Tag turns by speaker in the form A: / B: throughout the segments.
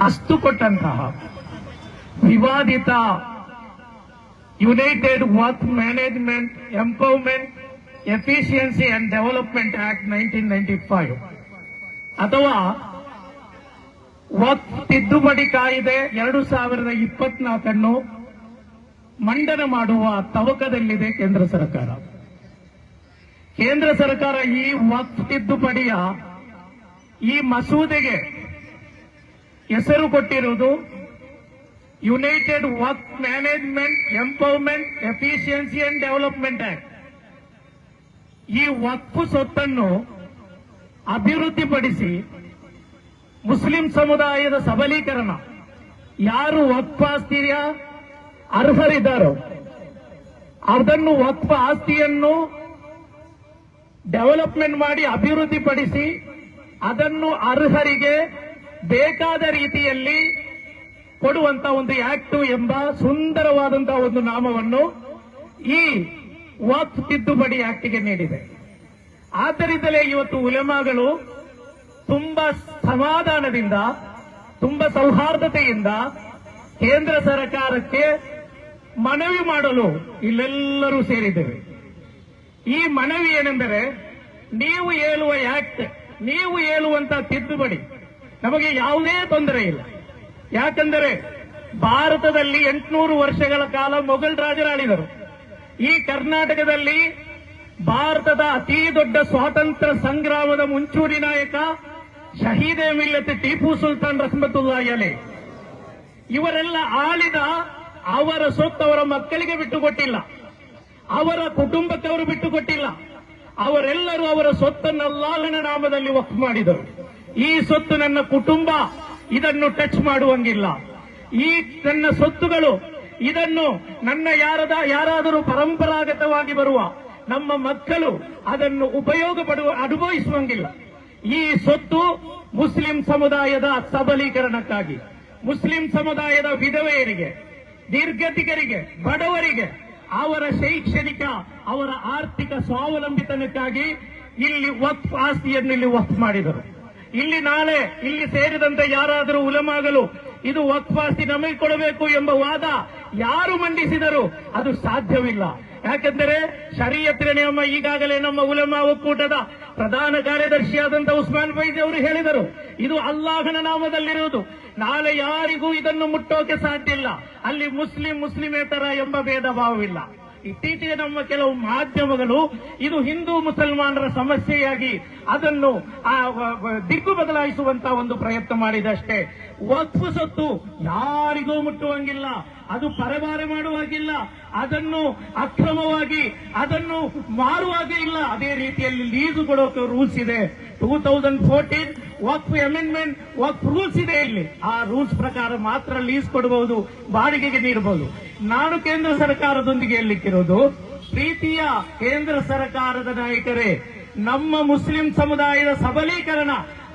A: ಅಷ್ಟು ಕೊಟ್ಟಂತಹ ವಿವಾದಿತ united work management empowerment efficiency and development act nineteen ninety five ಅಥವಾ ವರ್ಕ್ ತಿದ್ದುಪಡಿ ಕಾಯಿದೆ ಎರಡು ಸಾವಿರದ ಇಪ್ಪತ್ನಾಲ್ಕನ್ನು ಮಂಡನೆ ಮಾಡುವ ತವಕದಲ್ಲಿದೆ ಕೇಂದ್ರ ಸರ್ಕಾರ. ಕೇಂದ್ರ ಸರ್ಕಾರ ಈ ವಕ್ ತಿದ್ದುಪಡಿಯ ಈ ಮಸೂದೆಗೆ ಹೆಸರು ಕೊಟ್ಟಿರುವುದು united work management empowerment efficiency and development act ಈ ವಕ್ಫ್ ಸೊತ್ತನ್ನು ಅಭಿವೃದ್ಧಿಪಡಿಸಿ ಮುಸ್ಲಿಂ ಸಮುದಾಯದ ಸಬಲೀಕರಣ. ಯಾರು ವಕ್ಫ್ ಆಸ್ತಿಯ ಅರ್ಹರಿದ್ದಾರೋ ಅದನ್ನು ವಕ್ಫ್ ಆಸ್ತಿಯನ್ನು ಡೆವಲಪ್ಮೆಂಟ್ ಮಾಡಿ ಅಭಿವೃದ್ಧಿಪಡಿಸಿ ಅದನ್ನು ಅರ್ಹರಿಗೆ ಬೇಕಾದ ರೀತಿಯಲ್ಲಿ ಕೊಡುವಂತ ಒಂದು ಆಕ್ಟ್ ಎಂಬ ಸುಂದರವಾದಂತಹ ಒಂದು ನಾಮವನ್ನು ಈ ವಾಕ್ ತಿದ್ದುಪಡಿ ಆಕ್ಟಿಗೆ ನೀಡಿದೆ. ಆದ್ದರಿಂದಲೇ ಇವತ್ತು ಉಲೆಮಾಗಳು ತುಂಬಾ ಸಮಾಧಾನದಿಂದ, ತುಂಬಾ ಸೌಹಾರ್ದತೆಯಿಂದ ಕೇಂದ್ರ ಸರ್ಕಾರಕ್ಕೆ ಮನವಿ ಮಾಡಲು ಇಲ್ಲೆಲ್ಲರೂ ಸೇರಿದ್ದೇವೆ. ಈ ಮನವಿ ಏನೆಂದರೆ, ನೀವು ಹೇಳುವ ಆಕ್ಟ್, ನೀವು ಹೇಳುವಂತಹ ತಿದ್ದುಪಡಿ ನಮಗೆ ಯಾವುದೇ ತೊಂದರೆ ಇಲ್ಲ. ಯಾಕಂದರೆ ಭಾರತದಲ್ಲಿ ಎಂಟುನೂರು ವರ್ಷಗಳ ಕಾಲ ಮೊಘಲ್ ರಾಜರಾಳಿದರು ಈ ಕರ್ನಾಟಕದಲ್ಲಿ ಭಾರತದ ಅತಿ ದೊಡ್ಡ ಸ್ವಾತಂತ್ರ್ಯ ಸಂಗ್ರಾಮದ ಮುಂಚೂಣಿ ನಾಯಕ ಶಹೀದೆ ಮಿಲ್ಲತ್ ಟೀಪು ಸುಲ್ತಾನ್ ರಹಮತುಲ್ಲಾ ಅಲೆ. ಇವರೆಲ್ಲ ಆಳಿದ ಅವರ ಸೊತ್ತು ಅವರ ಮಕ್ಕಳಿಗೆ ಬಿಟ್ಟುಕೊಟ್ಟಿಲ್ಲ. ಅವರ ಕುಟುಂಬಕ್ಕೆ ಅವರು ಬಿಟ್ಟುಕೊಟ್ಟಿಲ್ಲ. ಅವರೆಲ್ಲರೂ ಅವರ ಸೊತ್ತನ್ನು ಅಲ್ಲಾಹನ ನಾಮದಲ್ಲಿ ವಕ್ಫ್ ಮಾಡಿದರು. ಈ ಸೊತ್ತು ನನ್ನ ಕುಟುಂಬ ಇದನ್ನು ಟಚ್ ಮಾಡುವಂಗಿಲ್ಲ. ಈ ನನ್ನ ಸೊತ್ತುಗಳು ಇದನ್ನು ನನ್ನ ಯಾರದ ಯಾರಾದರೂ ಪರಂಪರಾಗತವಾಗಿ ಬರುವ ನಮ್ಮ ಮಕ್ಕಳು ಅದನ್ನು ಉಪಯೋಗ ಪಡುವ ಅನುಭವಿಸುವಂಗಿಲ್ಲ. ಈ ಸೊತ್ತು ಮುಸ್ಲಿಂ ಸಮುದಾಯದ ಸಬಲೀಕರಣಕ್ಕಾಗಿ, ಮುಸ್ಲಿಂ ಸಮುದಾಯದ ವಿಧವೆಯರಿಗೆ ನಿರ್ಗತಿಕರಿಗೆ ಬಡವರಿಗೆ, ಅವರ ಶೈಕ್ಷಣಿಕ, ಅವರ ಆರ್ಥಿಕ ಸ್ವಾವಲಂಬಿತನಕ್ಕಾಗಿ ಇಲ್ಲಿ ವಕ್ಫ್ ಆಸ್ತಿಯನ್ನು ಇಲ್ಲಿ ವಕ್ಫ್ ಮಾಡಿದರು. ಇಲ್ಲಿ ನಾಳೆ ಇಲ್ಲಿ ಸೇರಿದಂತೆ ಯಾರಾದರೂ ಉಲಮಾಗಲು ಇದು ವಕ್ವಾಸಿ ನಮಗೆ ಕೊಡಬೇಕು ಎಂಬ ವಾದ ಯಾರು ಮಂಡಿಸಿದರು ಅದು ಸಾಧ್ಯವಿಲ್ಲ. ಯಾಕೆಂದರೆ ಶರೀಯತ್ತಿನ ನಿಯಮ ಈಗಾಗಲೇ ನಮ್ಮ ಉಲಮಾ ಒಕ್ಕೂಟದ ಪ್ರಧಾನ ಕಾರ್ಯದರ್ಶಿಯಾದಂತಹ ಉಸ್ಮಾನ್ ಫೈಜಿ ಅವರು ಹೇಳಿದರು. ಇದು ಅಲ್ಲಾಹನ ನಾಮದಲ್ಲಿರುವುದು. ನಾಳೆ ಯಾರಿಗೂ ಇದನ್ನು ಮುಟ್ಟೋಕೆ ಸಾಧ್ಯ ಇಲ್ಲ. ಅಲ್ಲಿ ಮುಸ್ಲಿಂ, ಮುಸ್ಲಿಮೇತರ ಎಂಬ ಭೇದ ಭಾವವಿಲ್ಲ. ಇತ್ತೀಚೆಗೆ ನಮ್ಮ ಕೆಲವು ಮಾಧ್ಯಮಗಳು ಇದು ಹಿಂದೂ ಮುಸಲ್ಮಾನರ ಸಮಸ್ಯೆಯಾಗಿ ಅದನ್ನು ಆ, ದಿಕ್ಕು ಬದಲಾಯಿಸುವಂತ ಒಂದು ಪ್ರಯತ್ನ ಮಾಡಿದಷ್ಟೇ. ವಕ್ಫು ಸೊತ್ತು ಯಾರಿಗೂ ಮುಟ್ಟುವಂಗಿಲ್ಲ. ಅದು ಪರಬಾರೆ ಮಾಡುವಾಗಿಲ್ಲ. ಅದನ್ನು ಅಕ್ರಮವಾಗಿ ಅದನ್ನು ಮಾರುವಾಗೆ ಇಲ್ಲ. ಅದೇ ರೀತಿಯಲ್ಲಿ ಲೀಸು ಕೊಡೋಕೆ ರೂಲ್ಸ್ ಇದೆ. Two thousand fourteen Waqf amendment Waqf rules ಇದೆ ಇಲ್ಲಿ. ಆ ರೂಲ್ಸ್ ಪ್ರಕಾರ ಮಾತ್ರ ಲೀಸ್ ಕೊಡಬಹುದು ಬಾಡಿಗೆಗೆ ನೀಡಬಹುದು ನಾನು ಕೇಂದ್ರ ಸರ್ಕಾರದೊಂದಿಗೆ ಹೇಳಲಿಕ್ಕಿರೋದು ಪ್ರೀತಿಯ ಕೇಂದ್ರ ಸರ್ಕಾರದ ನಾಯಕರೇ, ನಮ್ಮ ಮುಸ್ಲಿಂ ಸಮುದಾಯದ ಸಬಲೀಕರಣ,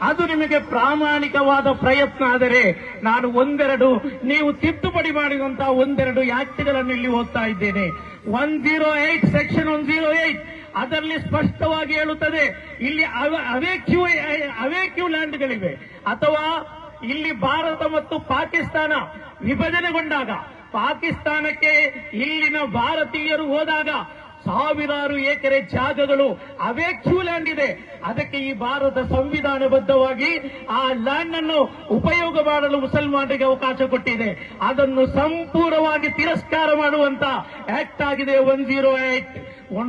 A: ಅದು ನಿಮಗೆ ಪ್ರಾಮಾಣಿಕವಾದ ಪ್ರಯತ್ನ ಆದರೆ ನಾನು ಒಂದೆರಡು, ನೀವು ತಿದ್ದುಪಡಿ ಮಾಡಿದಂತಹ ಒಂದೆರಡು ಯಾಕ್ಟ್ಗಳನ್ನು ಇಲ್ಲಿ ಓದ್ತಾ ಇದ್ದೇನೆ. One zero eight section one zero eight ಅದರಲ್ಲಿ ಸ್ಪಷ್ಟವಾಗಿ ಹೇಳುತ್ತದೆ, ಇಲ್ಲಿ ಅವೇಕ್ಯೂ ಅವೇಕ್ಯೂ ಲ್ಯಾಂಡ್ಗಳಿವೆ. ಅಥವಾ ಇಲ್ಲಿ ಭಾರತ ಮತ್ತು ಪಾಕಿಸ್ತಾನ ವಿಭಜನೆಗೊಂಡಾಗ ಪಾಕಿಸ್ತಾನಕ್ಕೆ ಇಲ್ಲಿನ ಭಾರತೀಯರು ಹೋದಾಗ ಸಾವಿರಾರು ಎಕರೆ ಜಾಗಗಳು ಅವೇಕ್ಯೂ ಲ್ಯಾಂಡ್ ಇದೆ. ಅದಕ್ಕೆ ಈ ಭಾರತ ಸಂವಿಧಾನಬದ್ಧವಾಗಿ ಆ ಲ್ಯಾಂಡ್ ಅನ್ನು ಉಪಯೋಗ ಮಾಡಲು ಮುಸಲ್ಮಾನರಿಗೆ ಅವಕಾಶ ಕೊಟ್ಟಿದೆ. ಅದನ್ನು ಸಂಪೂರ್ಣವಾಗಿ ತಿರಸ್ಕಾರ ಮಾಡುವಂತ ಆಕ್ಟ್ ಆಗಿದೆ ಒನ್ ಜೀರೋ ಏಟ್.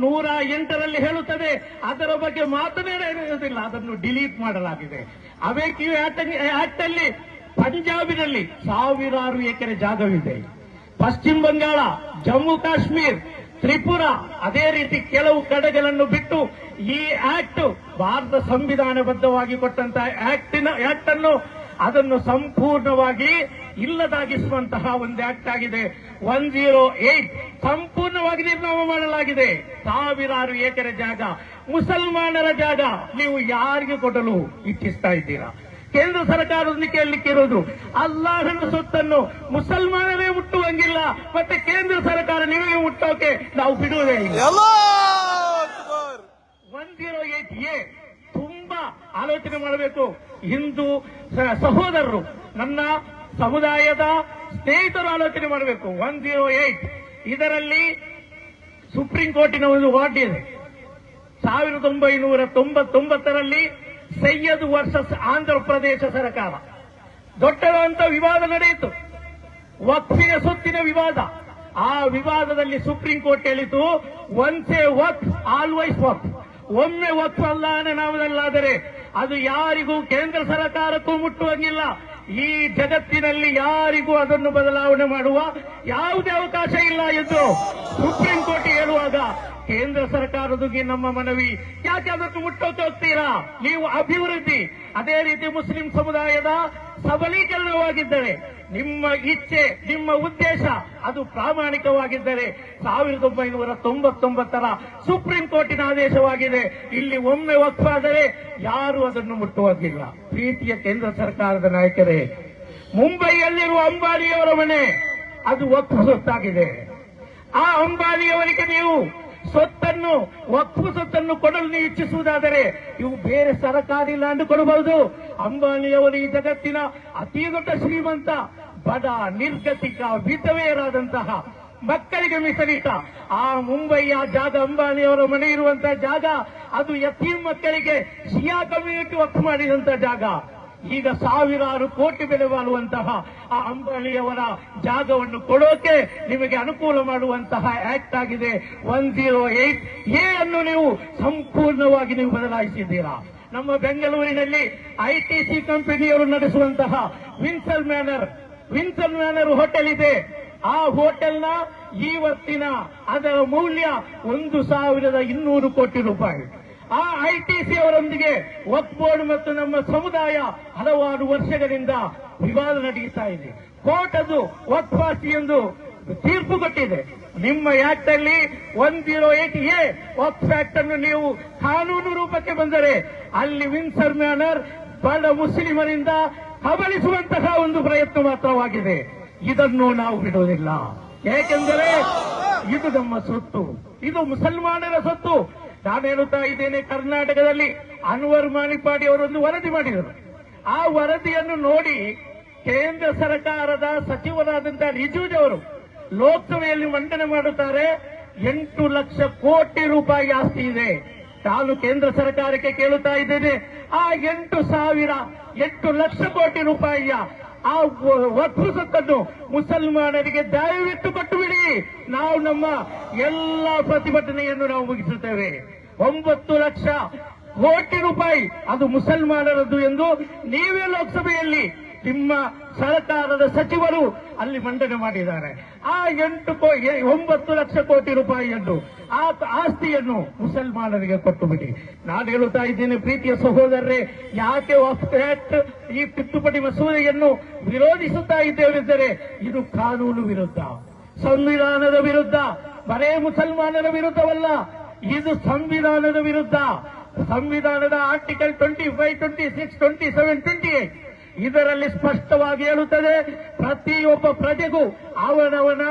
A: ನೂರ ಎಂಟರಲ್ಲಿ ಹೇಳುತ್ತದೆ. ಅದರ ಬಗ್ಗೆ ಮಾತನಾಡುವುದಿಲ್ಲ ಅದನ್ನು ಡಿಲೀಟ್ ಮಾಡಲಾಗಿದೆ. ಅವೇಕ್ಯೂ ಆಕ್ಟ್ ಅಲ್ಲಿ ಪಂಜಾಬಿನಲ್ಲಿ ಸಾವಿರಾರು ಎಕರೆ ಜಾಗವಿದೆ. ಪಶ್ಚಿಮ ಬಂಗಾಳ, ಜಮ್ಮು ಕಾಶ್ಮೀರ್, ತ್ರಿಪುರ, ಅದೇ ರೀತಿ ಕೆಲವು ಕಡೆಗಳನ್ನು ಬಿಟ್ಟು ಈ ಆಕ್ಟ್ ಭಾರತ ಸಂವಿಧಾನಬದ್ಧವಾಗಿ ಕೊಟ್ಟಂತಹ ಆಕ್ಟಿನ ಆಕ್ಟ್ ಅನ್ನು ಅದನ್ನು ಸಂಪೂರ್ಣವಾಗಿ ಇಲ್ಲದಾಗಿಸುವಂತಹ ಒಂದು ಆಕ್ಟ್ ಆಗಿದೆ. ಒನ್ ಜೀರೋ ಏಟ್ ಸಂಪೂರ್ಣವಾಗಿ ನಿರ್ನಾಮ ಮಾಡಲಾಗಿದೆ. ಸಾವಿರಾರು ಎಕರೆ ಜಾಗ, ಮುಸಲ್ಮಾನರ ಜಾಗ ನೀವು ಯಾರಿಗೆ ಕೊಡಲು ಇಚ್ಛಿಸ್ತಾ ಇದ್ದೀರಾ? ಕೇಂದ್ರ ಸರ್ಕಾರವನ್ನು ಕೇಳಲಿಕ್ಕೆ ಇರೋದು ಅಲ್ಲಾಹನ ಸೊತ್ತನ್ನು ಮುಸಲ್ಮಾನರೇ ಮುಟ್ಟುವಂಗಿಲ್ಲ, ಮತ್ತೆ ಕೇಂದ್ರ ಸರ್ಕಾರ ನಿಮಗೆ ಮುಟ್ಟೋಕೆ ನಾವು ಬಿಡುವುದೇ ಇಲ್ಲ. ಒನ್ ಜೀರೋ ಏಟ್ ಎ ತುಂಬಾ ಆಲೋಚನೆ ಮಾಡಬೇಕು. ಹಿಂದೂ ಸಹೋದರರು, ನನ್ನ ಸಮುದಾಯದ ಸ್ನೇಹಿತರು ಆಲೋಚನೆ ಮಾಡಬೇಕು. ಒನ್ ಜೀರೋ ಏಟ್, ಇದರಲ್ಲಿ ಸುಪ್ರೀಂ ಕೋರ್ಟಿನ ಒಂದು ವಾರ್ಡ್ ಇದೆ. ಸಾವಿರದ ಒಂಬೈನೂರ ತೊಂಬತ್ತೊಂಬತ್ತರಲ್ಲಿ ಸೈಯದ್ ವರ್ಸಸ್ ಆಂಧ್ರ ಪ್ರದೇಶ ಸರ್ಕಾರ. ದೊಡ್ಡದಂತ ವಿವಾದ ನಡೆಯಿತು. ವಕ್ಫಿನ ಸುತ್ತಿನ ವಿವಾದ. ಆ ವಿವಾದದಲ್ಲಿ ಸುಪ್ರೀಂ ಕೋರ್ಟ್ ಹೇಳಿತು once a Waqf always Waqf ಒಮ್ಮೆ ವಕ್ಫ್ ಅಲ್ಲ ನಾಮದಲ್ಲಾದರೆ ಅದು ಯಾರಿಗೂ ಕೇಂದ್ರ ಸರ್ಕಾರಕ್ಕೂ ಮುಟ್ಟುವಂಗಿಲ್ಲ. ಈ ಜಗತ್ತಿನಲ್ಲಿ ಯಾರಿಗೂ ಅದನ್ನು ಬದಲಾವಣೆ ಮಾಡುವ ಯಾವುದೇ ಅವಕಾಶ ಇಲ್ಲ ಎಂದು ಸುಪ್ರೀಂ ಕೋರ್ಟ್ ಹೇಳುವಾಗ ಕೇಂದ್ರ ಸರ್ಕಾರದಿಗೆ ನಮ್ಮ ಮನವಿ. ಯಾಕೆ ಅದಕ್ಕೆ ಮುಟ್ಟೋಕೆ ನೀವು ಅಭಿವೃದ್ಧಿ. ಅದೇ ರೀತಿ ಮುಸ್ಲಿಂ ಸಮುದಾಯದ ಸಬಲೀಕರಣವಾಗಿದ್ದರೆ ನಿಮ್ಮ ಇಚ್ಛೆ, ನಿಮ್ಮ ಉದ್ದೇಶ ಅದು ಪ್ರಾಮಾಣಿಕವಾಗಿದ್ದರೆ ಸಾವಿರದ ಒಂಬೈನೂರ ತೊಂಬತ್ತೊಂಬತ್ತರ ಸುಪ್ರೀಂ ಕೋರ್ಟಿನ ಆದೇಶವಾಗಿದೆ. ಇಲ್ಲಿ ಒಮ್ಮೆ ಒಪ್ಪಾದರೆ ಯಾರು ಅದನ್ನು ಮುಟ್ಟುವುದಿಲ್ಲ ಪ್ರೀತಿಯ ಕೇಂದ್ರ ಸರ್ಕಾರದ ನಾಯಕರೇ, ಮುಂಬೈಯಲ್ಲಿರುವ ಅಂಬಾನಿಯವರ ಮನೆ, ಅದು ಒತ್ತು ಸೊತ್ತಾಗಿದೆ ಆ ಅಂಬಾನಿಯವರಿಗೆ ನೀವು ಸೊತ್ತನ್ನು ಒಪ್ಪು ಸೊತ್ತನ್ನು ಕೊಡಲು ನೀವು ಇಚ್ಛಿಸುವುದಾದರೆ ಇವು ಬೇರೆ ಸರ್ಕಾರಿ ಲ್ಯಾಂಡ್ ಕೊಡಬಹುದು. ಅಂಬಾನಿಯವರು ಈ ಜಗತ್ತಿನ ಅತಿ ದೊಡ್ಡ ಶ್ರೀಮಂತ, ಬಡ, ನಿರ್ಗತಿಕ, ವಿಧವೆಯರಾದಂತಹ ಮಕ್ಕಳಿಗೆ ಮೀಸಲಿಟ್ಟ ಆ ಮುಂಬೈಯ ಜಾಗ ಅಂಬಾನಿಯವರ ಮನೆ ಇರುವಂತಹ ಜಾಗ, ಅದು ಯತೀಮ್ ಮಕ್ಕಳಿಗೆ ಶಿಯಾ ಕಮ್ಯುನಿಟಿ ಒತ್ತು ಮಾಡಿದಂತಹ ಜಾಗ. ಈಗ ಸಾವಿರಾರು ಕೋಟಿ ಬೆಲೆ ಬಾಳುವಂತಹ ಆ ಅಂಬಳಿಯವರ ಜಾಗವನ್ನು ಕೊಡೋಕೆ ನಿಮಗೆ ಅನುಕೂಲ ಮಾಡುವಂತಹ ಆಕ್ಟ್ ಆಗಿದೆ. ಒನ್ ಜೀರೋ ಏಟ್ ಎ ಅನ್ನು ನೀವು ಸಂಪೂರ್ಣವಾಗಿ ನೀವು ಬದಲಾಯಿಸಿದ್ದೀರಾ? ನಮ್ಮ ಬೆಂಗಳೂರಿನಲ್ಲಿ ಐಟಿಸಿ ಕಂಪನಿಯವರು ನಡೆಸುವಂತಹ Windsor Manor Windsor Manor hotel ಇದೆ. ಆ ಹೋಟೆಲ್ನ ಇವತ್ತಿನ ಅದರ ಮೌಲ್ಯ ಒಂದು ಸಾವಿರದ ಇನ್ನೂರು ಕೋಟಿ ರೂಪಾಯಿ. ಆ ಐಟಿಸಿ ಅವರೊಂದಿಗೆ ಒಕ್ಬೋರ್ಡ್ ಮತ್ತು ನಮ್ಮ ಸಮುದಾಯ ಹಲವಾರು ವರ್ಷಗಳಿಂದ ವಿವಾದ ನಡೆಯುತ್ತಾ ಇದೆ. ಕೋರ್ಟ್ ಅದು ವಕ್ ಎಂದು ತೀರ್ಪು ಕೊಟ್ಟಿದೆ. ನಿಮ್ಮ ಆಕ್ಟ್ ಅಲ್ಲಿ one zero eight A Waqf act ಅನ್ನು ನೀವು ಕಾನೂನು ರೂಪಕ್ಕೆ ಬಂದರೆ ಅಲ್ಲಿ ವಿನ್ಸರ್ ಮ್ಯಾನರ್ ಬಡ ಮುಸ್ಲಿಮರಿಂದ ಕಬಳಿಸುವಂತಹ ಒಂದು ಪ್ರಯತ್ನ ಮಾತ್ರವಾಗಿದೆ. ಇದನ್ನು ನಾವು ಬಿಡುವುದಿಲ್ಲ. ಏಕೆಂದರೆ ಇದು ನಮ್ಮ ಸೊತ್ತು. ಇದು ಮುಸಲ್ಮಾನರ ಸೊತ್ತು. ನಾನು ಹೇಳುತ್ತಾ ಇದ್ದೇನೆ, ಕರ್ನಾಟಕದಲ್ಲಿ ಅನ್ವರ್ ಮಾಣಿಪಾಡಿ ಅವರೊಂದು ವರದಿ ಮಾಡಿದರು. ಆ ವರದಿಯನ್ನು ನೋಡಿ ಕೇಂದ್ರ ಸರ್ಕಾರದ ಸಚಿವರಾದಂತಹ ರಿಜಿಜು ಅವರು ಲೋಕಸಭೆಯಲ್ಲಿ ಮಂಡನೆ ಮಾಡುತ್ತಾರೆ, ಎಂಟು ಲಕ್ಷ ಕೋಟಿ ರೂಪಾಯಿ ಆಸ್ತಿ ಇದೆ. ನಾನು ಕೇಂದ್ರ ಸರ್ಕಾರಕ್ಕೆ ಕೇಳುತ್ತಾ ಇದ್ದೇನೆ, ಆ ಎಂಟು ಸಾವಿರ ಎಂಟು ಲಕ್ಷ ಕೋಟಿ ರೂಪಾಯಿಯ ಆ ಸೊತ್ತನ್ನು ಮುಸಲ್ಮಾನರಿಗೆ ದಯವಿಟ್ಟು ಕೊಟ್ಟು ಬಿಡಿ ನಾವು ನಮ್ಮ ಎಲ್ಲ ಪ್ರತಿಭಟನೆಯನ್ನು ನಾವು ಮುಗಿಸುತ್ತೇವೆ. ಒಂಬತ್ತು ಲಕ್ಷ ಕೋಟಿ ರೂಪಾಯಿ ಅದು ಮುಸಲ್ಮಾನರದ್ದು ಎಂದು ನೀವೇ ಲೋಕಸಭೆಯಲ್ಲಿ ನಿಮ್ಮ ಸರ್ಕಾರದ ಸಚಿವರು ಅಲ್ಲಿ ಮಂಡನೆ ಮಾಡಿದ್ದಾರೆ. ಆ ಎಂಟು ಒಂಬತ್ತು ಲಕ್ಷ ಕೋಟಿ ರೂಪಾಯಿಯನ್ನು ಆ ಆಸ್ತಿಯನ್ನು ಮುಸಲ್ಮಾನರಿಗೆ ಕೊಟ್ಟು ಬಿಡಿ. ನಾನು ಹೇಳುತ್ತಾ ಇದ್ದೇನೆ ಪ್ರೀತಿಯ ಸಹೋದರರೇ, ಯಾಕೆ ಆಫ್ ಈ ತಿದ್ದುಪಡಿ ಮಸೂದೆಯನ್ನು ವಿರೋಧಿಸುತ್ತಾ ಇದ್ದೇವೆಂದರೆ ಇದು ಕಾನೂನು ವಿರುದ್ಧ, ಸಂವಿಧಾನದ ವಿರುದ್ಧ, ಬರೇ ಮುಸಲ್ಮಾನರ ವಿರುದ್ಧವಲ್ಲ, ಇದು ಸಂವಿಧಾನದ ವಿರುದ್ಧ. ಸಂವಿಧಾನದ article twenty five, twenty six, twenty seven, twenty eight. ಇದರಲ್ಲಿ ಸ್ಪಷ್ಟವಾಗಿ ಹೇಳುತ್ತದೆ, ಪ್ರತಿಯೊಬ್ಬ ಪ್ರಜೆಗೂ ಅವನವನ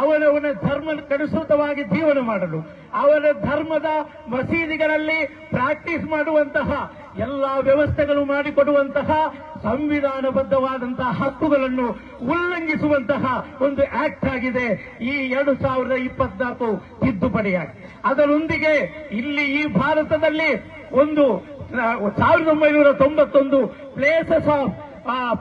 A: ಅವನವನ ಧರ್ಮಕ್ಕನುಸೃತವಾಗಿ ಜೀವನ ಮಾಡಲು, ಅವನ ಧರ್ಮದ ಮಸೀದಿಗಳಲ್ಲಿ ಪ್ರಾಕ್ಟೀಸ್ ಮಾಡುವಂತಹ, ಎಲ್ಲಾ ವ್ಯವಸ್ಥೆಗಳು ಮಾಡಿಕೊಡುವಂತಹ, ಸಂವಿಧಾನಬದ್ಧವಾದಂತಹ ಹಕ್ಕುಗಳನ್ನು ಉಲ್ಲಂಘಿಸುವಂತಹ ಒಂದು ಆಕ್ಟ್ ಆಗಿದೆ. ಈ ಎರಡು ಸಾವಿರದ ಇಪ್ಪತ್ನಾಲ್ಕು ತಿದ್ದುಪಡಿ ಅದರೊಂದಿಗೆ ಇಲ್ಲಿ ಈ ಭಾರತದಲ್ಲಿ ಒಂದು, ಸಾವಿರದ ಒಂಬೈನೂರ ತೊಂಬತ್ತೊಂದು places of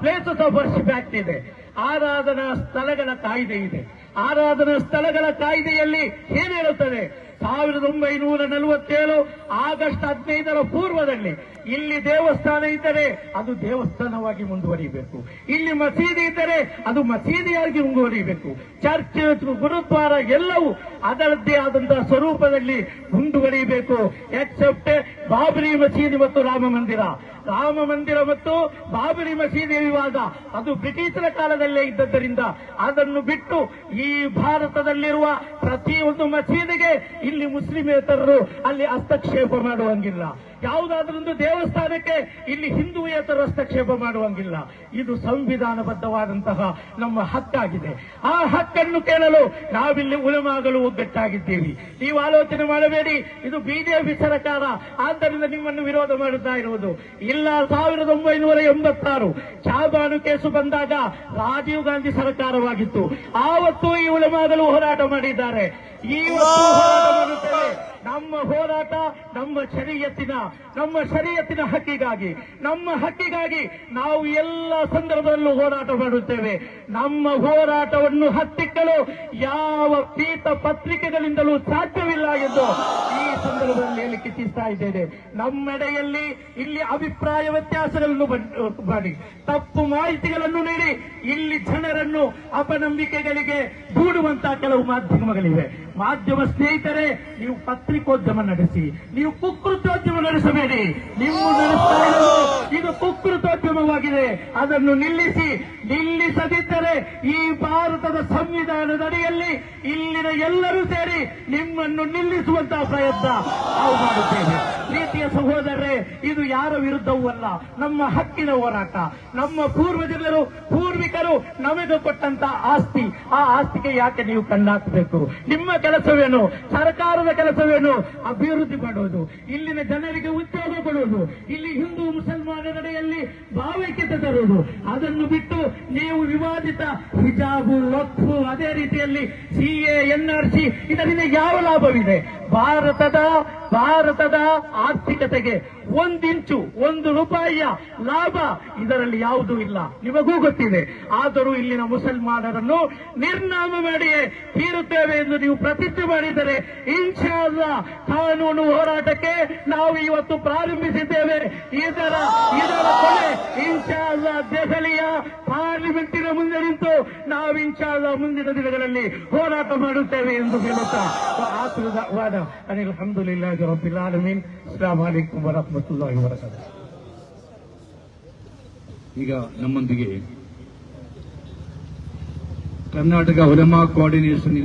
A: places of worship act ಇದೆ. ಆರಾಧನಾ ಸ್ಥಳಗಳ ಕಾಯ್ದೆ ಇದೆ. ಆರಾಧನಾ ಸ್ಥಳಗಳ ಕಾಯ್ದೆಯಲ್ಲಿ ಏನ್ ಹೇಳುತ್ತದೆ? ಸಾವಿರದ ಒಂಬೈನೂರ ನಲವತ್ತೇಳು ಆಗಸ್ಟ್ ಹದಿನೈದರ ಪೂರ್ವದಲ್ಲಿ ಇಲ್ಲಿ ದೇವಸ್ಥಾನ ಇದ್ದರೆ ಅದು ದೇವಸ್ಥಾನವಾಗಿ ಮುಂದುವರಿಯಬೇಕು ಇಲ್ಲಿ ಮಸೀದಿ ಇದ್ದರೆ ಅದು ಮಸೀದಿಯಾಗಿ ಮುಂದುವರಿಯಬೇಕು ಚರ್ಚ್ ಗುರುದ್ವಾರ ಎಲ್ಲವೂ ಅದರದ್ದೇ ಆದಂತಹ ಸ್ವರೂಪದಲ್ಲಿ ಮುಂದುವರಿಯಬೇಕು ಎಕ್ಸೆಪ್ಟ್ ಬಾಬರಿ ಮಸೀದಿ ಮತ್ತು ರಾಮ ಮಂದಿರ. ರಾಮ ಮಂದಿರ ಮತ್ತು ಬಾಬರಿ ಮಸೀದಿ ವಿವಾದ. ಅದು ಬ್ರಿಟಿಷರ ಕಾಲದಲ್ಲೇ ಇದ್ದದ್ದರಿಂದ ಅದನ್ನು ಬಿಟ್ಟು ಈ ಭಾರತದಲ್ಲಿರುವ ಪ್ರತಿಯೊಂದು ಮಸೀದಿಗೆ ಇಲ್ಲಿ ಮುಸ್ಲಿಮೇತರರು ಅಲ್ಲಿ ಹಸ್ತಕ್ಷೇಪ ಮಾಡುವಂಗಿಲ್ಲ. ಯಾವುದಾದ್ರೊಂದು ದೇವಸ್ಥಾನಕ್ಕೆ ಇಲ್ಲಿ ಹಿಂದೂಯೇತರ ಹಸ್ತಕ್ಷೇಪ ಮಾಡುವಂಗಿಲ್ಲ. ಇದು ಸಂವಿಧಾನಬದ್ಧವಾದಂತಹ ನಮ್ಮ ಹಕ್ಕಾಗಿದೆ. ಆ ಹಕ್ಕನ್ನು ಕೇಳಲು ನಾವಿಲ್ಲಿ ಉಳಮಾಗಲು ಒಗ್ಗಟ್ಟಾಗಿದ್ದೀವಿ. ನೀವು ಆಲೋಚನೆ ಮಾಡಬೇಡಿ ಇದು ಬಿಜೆಪಿ ಸರ್ಕಾರ. ಆದ್ದರಿಂದ ನಿಮ್ಮನ್ನು ವಿರೋಧ ಮಾಡುತ್ತಾ ಇರುವುದು. ಇಲ್ಲ ಸಾವಿರದ ಒಂಬೈನೂರ ಎಂಬತ್ತಾರು ಚಾಬಾನು ಕೇಸು ಬಂದಾಗ ರಾಜೀವ್ ಗಾಂಧಿ ಸರ್ಕಾರವಾಗಿತ್ತು. ಆವತ್ತು ಈ ಉಳಮಾಗಲು ಹೋರಾಟ ಮಾಡಿದ್ದಾರೆ. ಈ ಹೋರಾಟ ಮಾಡುತ್ತೇವೆ. ನಮ್ಮ ಹೋರಾಟ, ನಮ್ಮ ಶರೀಯತ್ತಿನ ನಮ್ಮ ಶರೀಯತ್ತಿನ ಹಕ್ಕಿಗಾಗಿ. ನಮ್ಮ ಹಕ್ಕಿಗಾಗಿ ನಾವು ಎಲ್ಲ ಸಂದರ್ಭದಲ್ಲೂ ಹೋರಾಟ ಮಾಡುತ್ತೇವೆ. ನಮ್ಮ ಹೋರಾಟವನ್ನು ಹತ್ತಿಕ್ಕಲು ಯಾವ ಪೀತ ಪತ್ರಿಕೆಗಳಿಂದಲೂ ಸಾಧ್ಯವಿಲ್ಲ ಎಂದು ಈ ಸಂದರ್ಭದಲ್ಲಿ ಹೇಳಿಕೆ ಇಚ್ಛಿಸ್ತಾ ಇದ್ದೇನೆ. ನಮ್ಮೆಡೆಯಲ್ಲಿ ಇಲ್ಲಿ ಅಭಿಪ್ರಾಯ ವ್ಯತ್ಯಾಸಗಳನ್ನು ಮಾಡಿ. ತಪ್ಪು ಮಾಹಿತಿಗಳನ್ನು ನೀಡಿ, ಇಲ್ಲಿ ಜನರನ್ನು ಅಪನಂಬಿಕೆಗಳಿಗೆ ದೂಡುವಂತಹ ಕೆಲವು ಮಾಧ್ಯಮಗಳಿವೆ. ಮಾಧ್ಯಮ ಸ್ನೇಹಿತರೆ, ನೀವು ಪತ್ರಿಕೋದ್ಯಮ ನಡೆಸಿ ನೀವು ಕುಕೃತೋದ್ಯಮ ನಡೆಸಬೇಡಿ ನೀವು ನಡೆಸ್ತಾ ಇರೋದು ಇದು ಕುಕೃತೋದ್ಯಮವಾಗಿದೆ. ಅದನ್ನು ನಿಲ್ಲಿಸಿ, ನಿಲ್ಲಿಸದಿದ್ದರೆ ಈ ಭಾರತದ ಸಂವಿಧಾನದ ಅಡಿಯಲ್ಲಿ ಇಲ್ಲಿನ ಎಲ್ಲರೂ ಸೇರಿ ನಿಮ್ಮನ್ನು ನಿಲ್ಲಿಸುವಂತಹ ಪ್ರಯತ್ನ ನಾವು ಮಾಡುತ್ತೇವೆ. ಪ್ರೀತಿಯ ಸಹೋದರರೇ, ಇದು ಯಾರ ವಿರುದ್ಧವೂ ಅಲ್ಲ, ನಮ್ಮ ಹಕ್ಕಿನ ಹೋರಾಟ. ನಮ್ಮ ಪೂರ್ವಜರು, ಪೂರ್ವಿಕರು ನಮಗೆ ಕೊಟ್ಟಂತ ಆಸ್ತಿ. ಆ ಆಸ್ತಿಗೆ ಯಾಕೆ ನೀವು ಕಣ್ಣಾಕಬೇಕು? ನಿಮ್ಮ ಕೆಲಸವೇನು? ಸರ್ಕಾರದ ಕೆಲಸವೇನು? ಅಭಿವೃದ್ಧಿ ಮಾಡುವುದು ಇಲ್ಲಿನ ಜನರಿಗೆ ಉದ್ಯೋಗ ಕೊಡುವುದು ಇಲ್ಲಿ ಹಿಂದೂ ಮುಸಲ್ಮಾನರ ನಡೆಯಲ್ಲಿ ಭಾವೈಕ್ಯತೆ ತರುವುದು. ಅದನ್ನು ಬಿಟ್ಟು ನೀವು ವಿವಾದಿತ ಹಿಜಾಬು ವಕ್ಫು ಅದೇ ರೀತಿಯಲ್ಲಿ ಸಿಎ ಸಿ ಇದರಿಂದ ಯಾವ ಲಾಭವಿದೆ? ಭಾರತದ ಭಾರತದ ಆರ್ಥಿಕತೆಗೆ ಒಂದಿಂಚು ಒಂದು ರೂಪಾಯಿಯ ಲಾಭ ಇದರಲ್ಲಿ ಯಾವುದೂ ಇಲ್ಲ. ನಿಮಗೂ ಗೊತ್ತಿದೆ. ಆದರೂ ಇಲ್ಲಿನ ಮುಸಲ್ಮಾನರನ್ನು ನಿರ್ನಾಮ ಮಾಡಿಯೇ ತೀರುತ್ತೇವೆ ಎಂದು ನೀವು ಪ್ರತಿಜ್ಞೆ ಮಾಡಿದರೆ ಇನ್ಶಾಲ್ಲ ಕಾನೂನು ಹೋರಾಟಕ್ಕೆ ನಾವು ಇವತ್ತು ಪ್ರಾರಂಭಿಸಿದ್ದೇವೆ. ಇದರ ಇದರ ಕೊನೆ ಇನ್ಶಾಲ್ಲ ದೆಹಲಿಯ ಪಾರ್ಲಿಮೆಂಟಿನ ಮುಂದೆ ನಿಂತು ನಾವು ಇನ್ಶಾಲ್ಲ ಮುಂದಿನ ದಿನಗಳಲ್ಲಿ ಹೋರಾಟ ಮಾಡುತ್ತೇವೆ ಎಂದು ಹೇಳುತ್ತಾ.
B: ಈಗ ನಮ್ಮೊಂದಿಗೆ ಕರ್ನಾಟಕ ಉಲಮಾ ಕೋಆರ್ಡಿನೇಷನ್